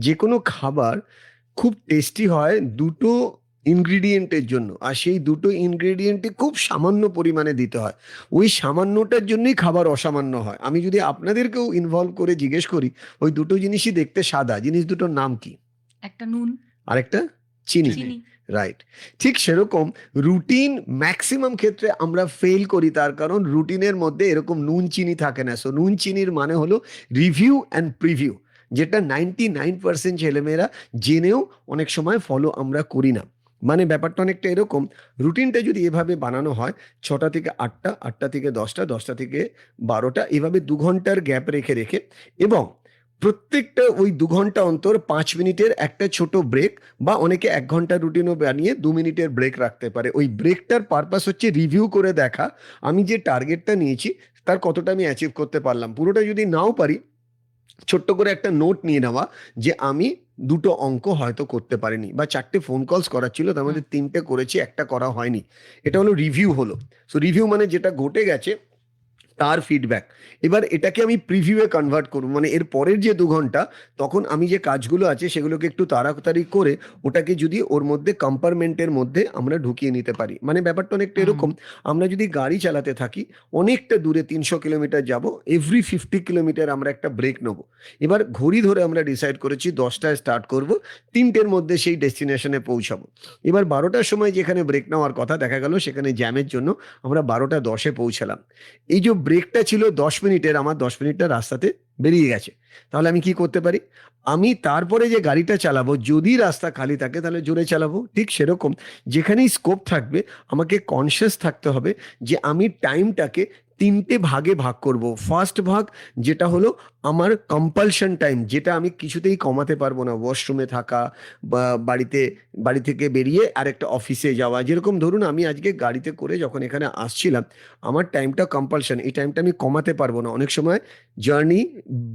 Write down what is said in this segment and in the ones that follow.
যে কোনো খাবার খুব টেস্টি হয় দুটো ইনগ্রিডিয়েন্টের জন্য আর সেই দুটো ইনগ্রিডিয়েন্টে খুব সামান্য পরিমাণে দিতে হয়। ওই সামান্যটার জন্যই খাবার অসামান্য হয়। আমি যদি আপনাদেরকেও ইনভলভ করে জিজ্ঞেস করি ওই দুটো জিনিসই দেখতে সাদা জিনিস দুটোর নাম কি? একটা নুন। আরেকটা চিনি। চিনি। রাইট ঠিক সেরকম রুটিন ম্যাক্সিমাম ক্ষেত্রে আমরা ফেল করি তার কারণ রুটিনের মধ্যে এরকম নুন চিনি থাকে না। সো নুন চিনির মানে হলো রিভিউ অ্যান্ড প্রিভিউ যেটা নাইনটি নাইন পার্সেন্ট ছেলেমেয়েরা জেনেও অনেক সময় ফলো আমরা করি না। মানে ব্যাপারটা অনেকটা এরকম রুটিনটা যদি এভাবে বানানো হয়, ছটা থেকে আটটা আটটা থেকে দশটা দশটা থেকে বারোটা, এভাবে দু ঘণ্টার গ্যাপ রেখে রেখে এবং প্রত্যেকটা ওই দু ঘণ্টা অন্তর পাঁচ মিনিটের একটা ছোট ব্রেক বা অনেকে এক ঘণ্টা রুটিনও বানিয়ে দু মিনিটের ব্রেক রাখতে পারে। ওই ব্রেকটার পারপাস হচ্ছে রিভিউ করে দেখা, আমি যে টার্গেটটা নিয়েছি, তার কতটা আমি অ্যাচিভ করতে পারলাম। পুরোটা যদি নাও পারি ছোট্ট করে একটা নোট নিয়ে নেওয়া যে আমি দুটো অঙ্ক হয়তো করতে পারিনি বা চারটে ফোন কলস করার ছিল তার মধ্যে তিনটে করেছি একটা করা হয়নি। এটা হলো রিভিউ হলো। সো রিভিউ মানে যেটা ঘটে গেছে তার ফিডব্যাক এবার এটাকে আমি প্রিভিউয়ে কনভার্ট করব। মানে এর পরের যে দু ঘণ্টা তখন আমি যে কাজগুলো আছে সেগুলোকে একটু তাড়াতাড়ি করে ওটাকে যদি ওর মধ্যে কম্পার্টমেন্টের মধ্যে আমরা ঢুকিয়ে নিতে পারি। মানে ব্যাপারটা অনেকটা এরকম আমরা যদি গাড়ি চালাতে থাকি অনেকটা দূরে তিনশো কিলোমিটার যাব এভরি ফিফটি কিলোমিটার আমরা একটা ব্রেক নেব। এবার ঘড়ি ধরে আমরা ডিসাইড করেছি দশটায় স্টার্ট করব তিনটের মধ্যে সেই ডেস্টিনেশনে পৌঁছাবো। এবার বারোটার সময় যেখানে ব্রেক নেওয়ার কথা দেখা গেল সেখানে জ্যামের জন্য আমরা বারোটা দশে পৌঁছালাম। এই যে ব্রেকটা ছিল দশ মিনিটের, আমার দশ মিনিটটা রাস্তাতে বেরিয়ে গেছে। তাহলে আমি কি করতে পারি? আমি তারপরে যে গাড়িটা চালাবো, যদি রাস্তা খালি থাকে তাহলে জোরে চালাবো। ঠিক সেরকম। যেখানেই স্কোপ থাকবে, আমাকে কনসিয়াস থাকতে হবে যে আমি টাইমটাকে তিনটে ভাগে ভাগ করব। ফার্স্ট ভাগ যেটা হলো আমার কম্পালশন টাইম যেটা আমি কিছুতেই কমাতে পারব না। ওয়াশরুমে থাকা বা বাড়িতে, বাড়ি থেকে বেরিয়ে আর একটা অফিসে যাওয়া। যেরকম ধরুন আমি আজকে গাড়িতে করে যখন এখানে আসছিলাম, আমার টাইমটা কম্পালশন এই টাইমটা আমি কমাতে পারব না। অনেক সময় জার্নি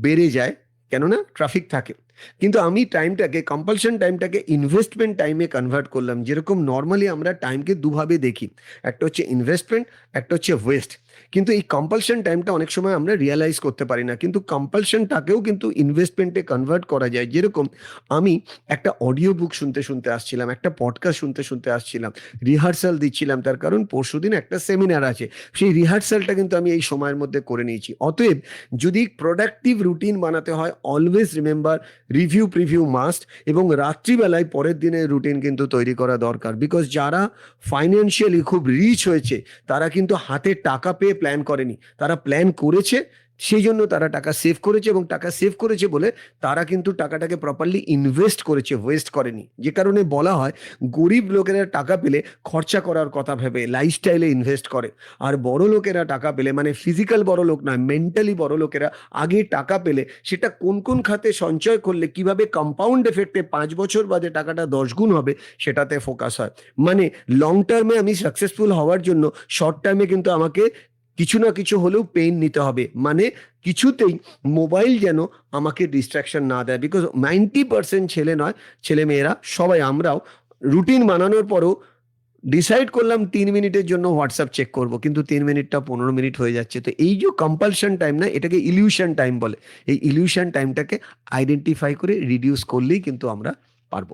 বেড়ে যায়, কেননা ট্রাফিক থাকে। কিন্তু আমি টাইমটাকে কম্পালশন টাইমটাকে ইনভেস্টমেন্ট টাইমে কনভার্ট করলাম। যেরকম নর্মালি আমরা টাইমকে দুভাবে দেখি। একটা হচ্ছে ইনভেস্টমেন্ট একটা হচ্ছে ওয়েস্ট কিন্তু এই কম্পালশন টাইমটা অনেক সময় আমরা রিয়েলাইজ করতে পারি না। কিন্তু কম্পালশনটাকেও কিন্তু ইনভেস্টমেন্টে কনভার্ট করা যায়। যেরকম আমি একটা অডিও বুক শুনতে শুনতে আসছিলাম, একটা পডকাস্ট শুনতে শুনতে আসছিলাম। রিহার্সাল দিচ্ছিলাম তার কারণ পরশুদিন একটা সেমিনার আছে। সেই রিহার্সালটা কিন্তু আমি এই সময়ের মধ্যে করে নিয়েছি। অতএব যদি প্রোডাক্টিভ রুটিন বানাতে হয় always remember review preview must এবং রাত্রিবেলায় পরের দিনের রুটিন কিন্তু তৈরি করা দরকার। বিকজ যারা ফাইন্যান্সিয়ালি খুব রিচ হয়েছে, তারা কিন্তু হাতে টাকা পেয়ে প্ল্যান করেনি। তারা প্ল্যান করেছে সেই জন্য তারা টাকা সেভ করেছে এবং টাকা সেভ করেছে বলে তারা কিন্তু টাকাটাকে প্রপারলি ইনভেস্ট করেছে ওয়েস্ট করেনি। যে কারণে বলা হয়, গরিব লোকেরা টাকা পেলে খরচা করার কথা ভেবে লাইফস্টাইলে ইনভেস্ট করে। আর বড় লোকেরা টাকা পেলে মানে ফিজিক্যাল বড় লোক নয় মেন্টালি বড় লোকেরা আগে টাকা পেলে সেটা কোন কোন খাতে সঞ্চয় করলে, কীভাবে কম্পাউন্ড এফেক্টে পাঁচ বছর বাদে টাকাটা দশ গুণ হবে সেটাতে ফোকাস হয়। মানে লং টার্মে আমি সাকসেসফুল হওয়ার জন্য শর্ট টার্মে কিন্তু আমাকে কিছু না কিছু হলেও পেইন নিতে হবে। মানে কিছুতেই মোবাইল যেন আমাকে ডিস্ট্রাকশন না দেয়। বিকজ নাইনটি পার্সেন্ট ছেলে নয়, ছেলে মেয়েরা, সবাই আমরাও রুটিন বানানোর পরও ডিসাইড করলাম তিন মিনিটের জন্য হোয়াটসঅ্যাপ চেক করব। কিন্তু তিন মিনিটটা পনেরো মিনিট হয়ে যাচ্ছে। তো এই যে কম্পালশন টাইম না, এটাকে ইলিউশন টাইম বলে। এই ইলিউশন টাইমটাকে আইডেন্টিফাই করে রিডিউস করলেই কিন্তু আমরা পারব।